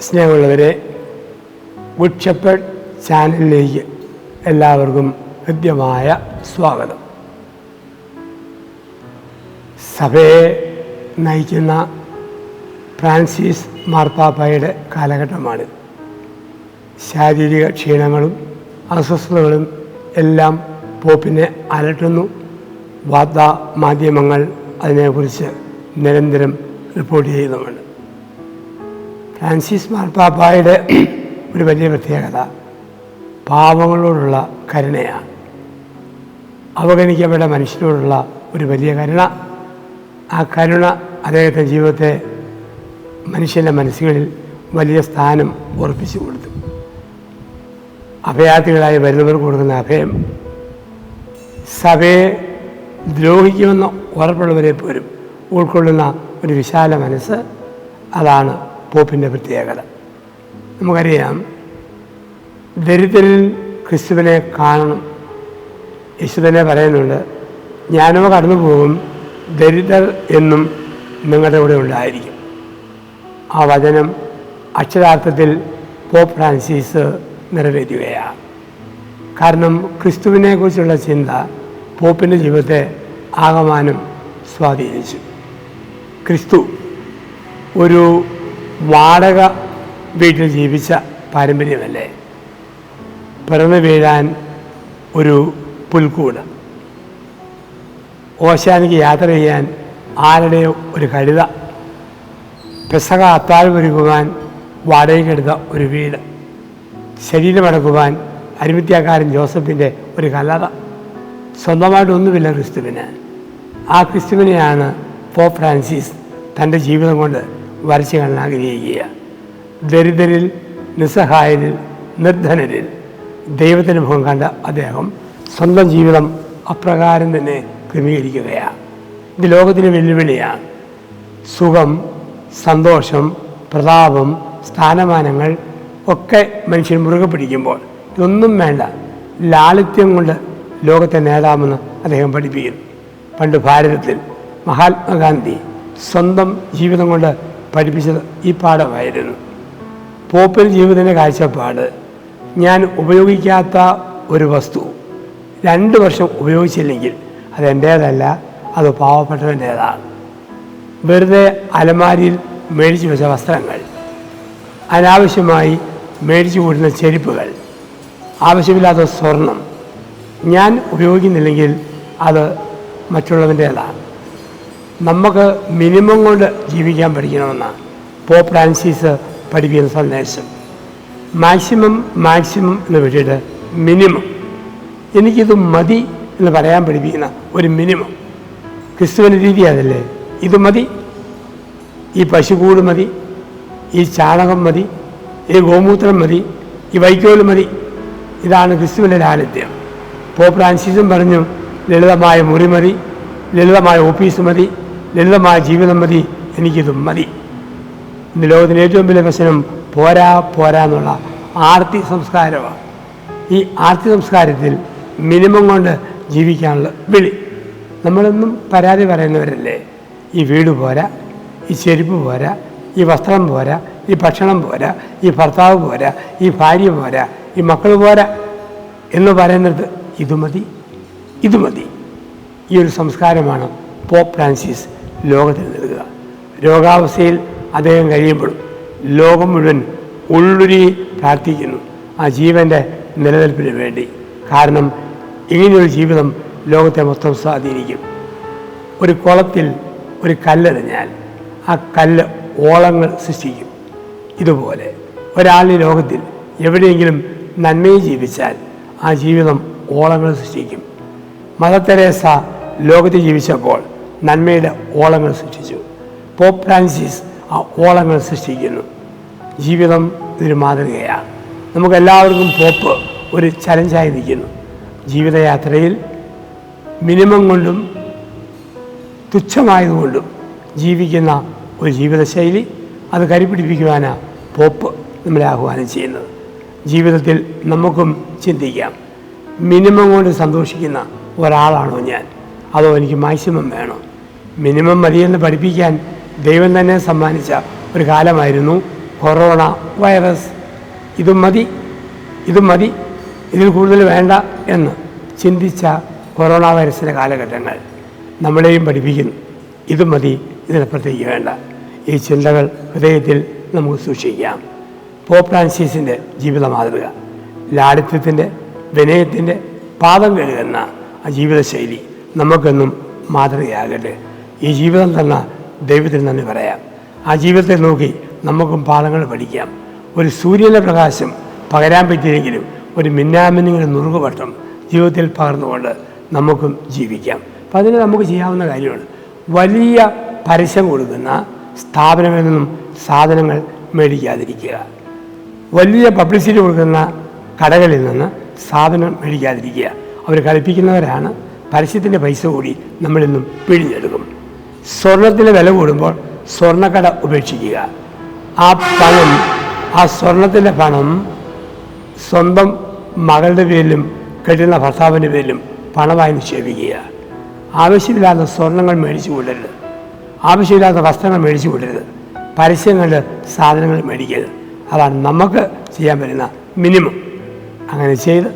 സ്നേഹമുള്ളവരെ good shepherd ചാനലിലേക്ക് എല്ലാവർക്കും ഹൃദ്യമായ സ്വാഗതം. സഭയെ നയിക്കുന്ന ഫ്രാൻസിസ് മാർപ്പാപ്പയുടെ കാലഘട്ടമാണ്. ശാരീരിക ക്ഷീണങ്ങളും അസ്വസ്ഥതകളും എല്ലാം പോപ്പിനെ അലട്ടുന്നു. വാർത്താ മാധ്യമങ്ങൾ അതിനെക്കുറിച്ച് നിരന്തരം റിപ്പോർട്ട് ചെയ്യുന്നുമുണ്ട്. ഫ്രാൻസിസ് മാർപ്പാപ്പായുടെ ഒരു വലിയ പ്രത്യേകത. പാവങ്ങളോടുള്ള കരുണയാണ്. അവഗണിക്കപ്പെട്ട മനുഷ്യനോടുള്ള ഒരു വലിയ കരുണ. ആ കരുണ അദ്ദേഹത്തെ ജീവിതത്തെ മനുഷ്യന്റെ മനസ്സുകളിൽ വലിയ സ്ഥാനം ഉറപ്പിച്ചു കൊടുത്തു. അഭയാർത്ഥികളായി വരുന്നവർക്ക് കൊടുക്കുന്ന അഭയം. സഭയെ ദ്രോഹിക്കുമെന്ന് ഉറപ്പുള്ളവരെ പോലും ഉൾക്കൊള്ളുന്ന ഒരു വിശാല മനസ്സ് അതാണ് പോപ്പിന്റെ പ്രത്യേകത. നമുക്കറിയാം ദരിദ്രരിൽ ക്രിസ്തുവിനെ കാണണം. യേശു തന്നെ പറയുന്നുണ്ട് ഞാനോ കടന്നു പോകും ദരിദ്രർ എന്നും നിങ്ങളുടെ കൂടെ ഉണ്ടായിരിക്കും. ആ വചനം അക്ഷരാർത്ഥത്തിൽ പോപ്പ് ഫ്രാൻസിസ് നിറവേറ്റുകയാണ്. കാരണം ക്രിസ്തുവിനെക്കുറിച്ചുള്ള ചിന്ത പോപ്പിന്റെ ജീവിതത്തെ ആകമാനം സ്വാധീനിച്ചു. ക്രിസ്തു ഒരു വാടക വീട്ടിൽ ജീവിച്ച പാരമ്പര്യമല്ലേ? പിറന്നു വീഴാൻ ഒരു പുൽക്കൂട്. ഓശാനിക്ക് യാത്ര ചെയ്യാൻ ആരുടെയോ ഒരു കഴുത. പെസക അത്താഴമൊരുക്കുവാൻ വാടകയ്ക്കെടുത്ത ഒരു വീട്. ശരീരമടക്കുവാൻ അരുമിത്യാക്കാരൻ ജോസഫിന്റെ ഒരു കല്ലറ. സ്വന്തമായിട്ടൊന്നുമില്ല ക്രിസ്തുവിന്. ആ ക്രിസ്തുവിനെയാണ് പോപ്പ് ഫ്രാൻസിസ് തന്റെ ജീവിതം കൊണ്ട് വരച്ച് കാണാൻ ആഗ്രഹിക്കുക. ദരിദ്രരിൽ നിസ്സഹായരിൽ നിർധനരിൽ ദൈവത്തിന്റെ മുഖം കണ്ട അദ്ദേഹം സ്വന്തം ജീവിതം അപ്രകാരം തന്നെ ക്രമീകരിക്കുകയാണ്. ഇത് ലോകത്തിന് വെല്ലുവിളിയാണ്. സുഖം സന്തോഷം പ്രതാപം സ്ഥാനമാനങ്ങൾ ഒക്കെ മനുഷ്യൻ മുറുകെ പിടിക്കുമ്പോൾ ഇതൊന്നും വേണ്ട. ലാളിത്യം കൊണ്ട് ലോകത്തെ നേടാമെന്ന് അദ്ദേഹം പഠിപ്പിക്കുന്നു. പണ്ട് ഭാരതത്തിൽ മഹാത്മാഗാന്ധി സ്വന്തം ജീവിതം കൊണ്ട് പഠിപ്പിച്ചത് ഈ പാഠമായിരുന്നു. പോപ്പിൽ ജീവിതത്തിന്റെ കാഴ്ചപ്പാട് ഞാൻ ഉപയോഗിക്കാത്ത ഒരു വസ്തു. രണ്ട് വർഷം ഉപയോഗിച്ചില്ലെങ്കിൽ അതെന്റേതല്ല അത് പാവപ്പെട്ടവന്റേതാണ് വെറുതെ അലമാരിയിൽ മേടിച്ചു വെച്ച വസ്ത്രങ്ങൾ അനാവശ്യമായി മേടിച്ചു കൂടുന്ന ചെരുപ്പുകൾ ആവശ്യമില്ലാത്ത സ്വർണം ഞാൻ ഉപയോഗിക്കുന്നില്ലെങ്കിൽ അത് മറ്റുള്ളവന്റേതാണ് നമുക്ക് മിനിമം കൊണ്ട് ജീവിക്കാൻ പഠിക്കണമെന്നാണ്. പോപ്പ് ഫ്രാൻസിസ് പഠിപ്പിക്കുന്ന സന്ദേശം. മാക്സിമം മാക്സിമം എന്ന് വിട്ടിട്ട് മിനിമം. എനിക്കിത് മതി എന്ന് പറയാൻ പഠിപ്പിക്കുന്ന ഒരു മിനിമം. ക്രിസ്തുവിന്റെ രീതി അതല്ലേ? ഇത് മതി. ഈ പശുകൂട് മതി. ഈ ചാണകം മതി. ഈ ഗോമൂത്രം മതി. ഈ വൈക്കോൽ മതി. ഇതാണ് ക്രിസ്തുവിന്റെ ലാലിത്യം പോപ്പ് ഫ്രാൻസിസും പറഞ്ഞു ലളിതമായ മുറി മതി. ലളിതമായ ഓഫീസ് മതി. ലളിതമായ ജീവിതം മതി എനിക്കിത് മതി. ഇന്ന് ലോകത്തിന്റെ ഏറ്റവും വലിയ പ്രശ്നം പോരാ പോരാ എന്നുള്ള ആർത്തി സംസ്കാരമാണ്. ഈ ആർത്തി സംസ്കാരത്തിൽ മിനിമം കൊണ്ട് ജീവിക്കാനുള്ള വിളി. നമ്മളൊന്നും പരാതി പറയുന്നവരല്ലേ? ഈ വീട് പോരാ ഈ ചെരുപ്പ് പോരാ ഈ വസ്ത്രം പോരാ ഈ ഭക്ഷണം പോരാ ഈ ഭർത്താവ് പോരാ ഈ ഭാര്യ പോരാ ഈ മക്കൾ പോരാ എന്ന് പറയുന്നത് ഇത് മതി ഇത് മതി. ഈ ഒരു സംസ്കാരമാണ് പോപ്പ് ഫ്രാൻസിസ് ലോകത്തിന് നൽകുക രോഗാവസ്ഥയിൽ അദ്ദേഹം കഴിയുമ്പോഴും ലോകം മുഴുവൻ ഉള്ളുരി പ്രാർത്ഥിക്കുന്നു. ആ ജീവന്റെ നിലനിൽപ്പിന് വേണ്ടി. കാരണം ഇങ്ങനെയൊരു ജീവിതം ലോകത്തെ മൊത്തം സ്വാധീനിക്കും. ഒരു കുളത്തിൽ ഒരു കല്ലെറിഞ്ഞാൽ ആ കല്ല് ഓളങ്ങൾ സൃഷ്ടിക്കും. ഇതുപോലെ ഒരാൾ ഈ ലോകത്തിൽ എവിടെയെങ്കിലും നന്മയെ ജീവിച്ചാൽ ആ ജീവിതം ഓളങ്ങൾ സൃഷ്ടിക്കും. മദർ തെരേസ ലോകത്ത് ജീവിച്ചപ്പോൾ നന്മയുടെ ഓളങ്ങൾ സൃഷ്ടിച്ചു. പോപ്പ് ഫ്രാൻസിസ് ആ ഓളങ്ങൾ സൃഷ്ടിക്കുന്നു. ജീവിതം ഇതൊരു മാതൃകയാണ്. നമുക്കെല്ലാവർക്കും പോപ്പ് ഒരു ചലഞ്ചായി നിൽക്കുന്നു. ജീവിതയാത്രയിൽ മിനിമം കൊണ്ടും തുച്ഛമായതുകൊണ്ടും ജീവിക്കുന്ന ഒരു ജീവിതശൈലി അത് കരിപിടിപ്പിക്കുവാനാണ് പോപ്പ് നമ്മളെ ആഹ്വാനം ചെയ്യുന്നത്. ജീവിതത്തിൽ നമുക്കും ചിന്തിക്കാം. മിനിമം കൊണ്ട് സന്തോഷിക്കുന്ന ഒരാളാണോ ഞാൻ? അതോ എനിക്ക് മാക്സിമം വേണോ. മിനിമം മതിയെന്ന് പഠിപ്പിക്കാൻ ദൈവം തന്നെ സമ്മാനിച്ച ഒരു കാലമായിരുന്നു കൊറോണ വൈറസ് ഇതും മതി ഇതും മതി ഇതിൽ കൂടുതൽ വേണ്ട എന്ന് ചിന്തിച്ച കൊറോണ വൈറസിന്റെ കാലഘട്ടങ്ങൾ നമ്മളെയും പഠിപ്പിക്കുന്നു. ഇതും മതി ഇതിനപ്പുറത്തേക്ക് വേണ്ട. ഈ ചിന്തകൾ ഹൃദയത്തിൽ നമുക്ക് സൂക്ഷിക്കാം. പോപ്പ് ഫ്രാൻസിസിന്റെ ജീവിത മാതൃക ലാളിത്യത്തിന്റെ വിനയത്തിന്റെ പാദം കഴുകുന്ന ആ ജീവിതശൈലി നമുക്കെന്നും മാതൃകയാകട്ടെ. ഈ ജീവിതം തന്നെ ദൈവത്തിന് നന്ദി പറയാം. ആ ജീവിതത്തെ നോക്കി നമുക്കും പാഠങ്ങൾ പഠിക്കാം. ഒരു സൂര്യന്റെ പ്രകാശം പകരാൻ പറ്റിയില്ലെങ്കിലും ഒരു മിന്നാമിന്നിങ്ങനെ നുറുകുവട്ടം ജീവിതത്തിൽ പകർന്നുകൊണ്ട് നമുക്കും ജീവിക്കാം. അപ്പം അതിന് നമുക്ക് ചെയ്യാവുന്ന കാര്യമാണ്. വലിയ പരസ്യം കൊടുക്കുന്ന സ്ഥാപനങ്ങളിൽ നിന്നും സാധനങ്ങൾ മേടിക്കാതിരിക്കുക. വലിയ പബ്ലിസിറ്റി കൊടുക്കുന്ന കടകളിൽ നിന്ന് സാധനം മേടിക്കാതിരിക്കുക. അവർ കളിപ്പിക്കുന്നവരാണ്. പരസ്യത്തിന്റെ പൈസ കൂടി നമ്മളിന്നും പിഴിഞ്ഞെടുക്കും. സ്വർണത്തിന്റെ വില കൂടുമ്പോൾ സ്വർണക്കട ഉപേക്ഷിക്കുക. ആ പണം ആ സ്വർണത്തിന്റെ പണം സ്വന്തം മകളുടെ പേരിലും കെട്ടുന്ന ഭർത്താവിന്റെ പേരിലും പണമായി നിക്ഷേപിക്കുക. ആവശ്യമില്ലാത്ത സ്വർണങ്ങൾ മേടിച്ചു കൂടരുത് ആവശ്യമില്ലാത്ത വസ്ത്രങ്ങൾ മേടിച്ചു കൊണ്ടരുത് പരസ്യങ്ങളുടെ സാധനങ്ങൾ മേടിക്കരുത്. അതാണ് നമുക്ക് ചെയ്യാൻ പറ്റുന്ന മിനിമം. അങ്ങനെ ചെയ്ത്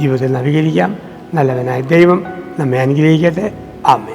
ജീവിതത്തിൽ നവീകരിക്കാം. നല്ലവനായ ദൈവം നമ്മെ അനുഗ്രഹിക്കട്ടെ. ആമേ